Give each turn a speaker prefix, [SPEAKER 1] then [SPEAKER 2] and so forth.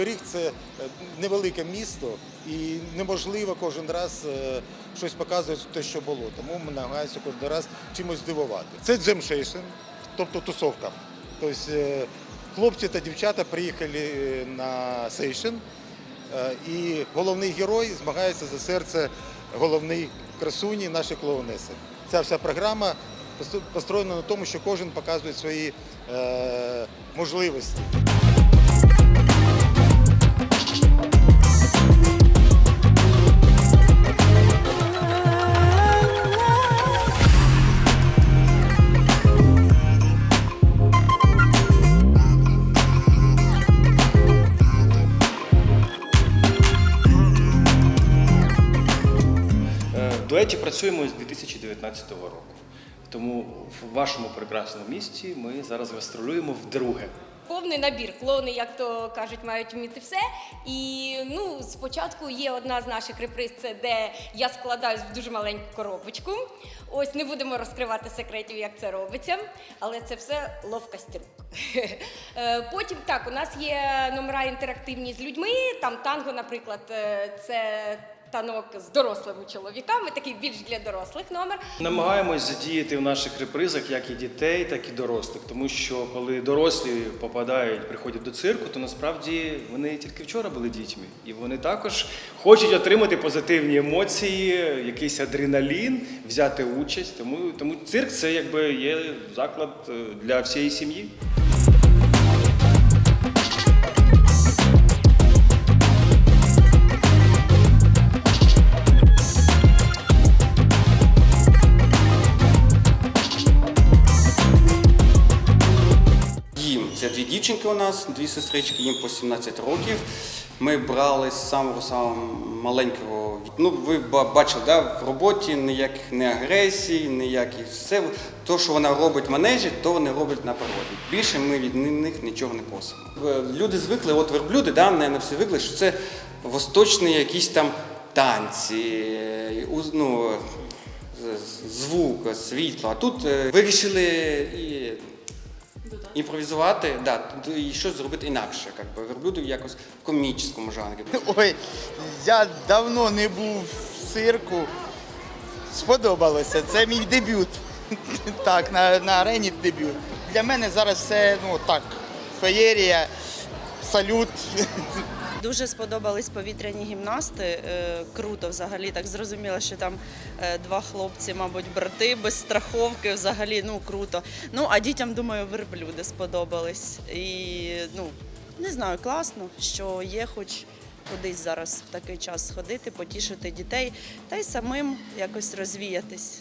[SPEAKER 1] Кривий Ріг це е, невелике місто, і неможливо кожен раз е, щось показувати те, що було. Тому ми намагаємося кожен раз чимось здивувати. Це джемшейшн, тобто тусовка. Тобто е, хлопці та дівчата приїхали на сейшн, і головний герой змагається за серце головної красуні, нашої клоунеси. Ця вся програма построєна на тому, що кожен показує свої можливості.
[SPEAKER 2] Дуеті працюємо з 2019 року. Тому в вашому прекрасному місті ми зараз гастролюємо вдруге.
[SPEAKER 3] Повний набір. Клоуни, як то кажуть, мають вміти все. І ну, спочатку є одна з наших реприз, це де я складаюсь в дуже маленьку коробочку. Ось не будемо розкривати секретів, як це робиться, але це все ловкость рук. Е, Потім так, у нас є номера інтерактивні з людьми. Там танго, наприклад, е, це танок з дорослими чоловіками, такий більш для дорослих номер.
[SPEAKER 2] Намагаємось задіяти в наших репризах як і дітей, так і дорослих. Тому що коли дорослі попадають, приходять до цирку, то насправді вони тільки вчора були дітьми. І вони також хочуть отримати позитивні емоції, якийсь адреналін, взяти участь. Тому, тому цирк це якби є заклад е, для всієї сім'ї.
[SPEAKER 4] Дівчинки у нас, дві сестрички, їм по 17 років. Ми брали з самого самого маленького. Ну, ви бачили, да, в роботі ніяких не агресій, ніяких все. То, що вона робить в манежі, то вони роблять на природі. Більше ми від них нічого не просимо. Люди звикли, от верблюди, да, не, не всі звикли, що це восточні якісь там танці, е, ну, звук, світло. А тут е, вирішили і імпровізувати, да, і щось зробити інакше, як би верблюдів якось в комічному жанрі.
[SPEAKER 5] Ой, я давно не був в цирку. Сподобалося. Це мій дебют. Так, на, на арені дебют. Для мене зараз все ну так, феєрія, салют.
[SPEAKER 6] Дуже сподобались повітряні гімнасти. Е, Круто взагалі. Так зрозуміло, що там е, два хлопці, мабуть, брати без страховки. Взагалі, ну круто. Ну а дітям, думаю, верблюди сподобались. І ну не знаю, класно, що є, хоч кудись зараз в такий час сходити, потішити дітей та й самим якось розвіятись.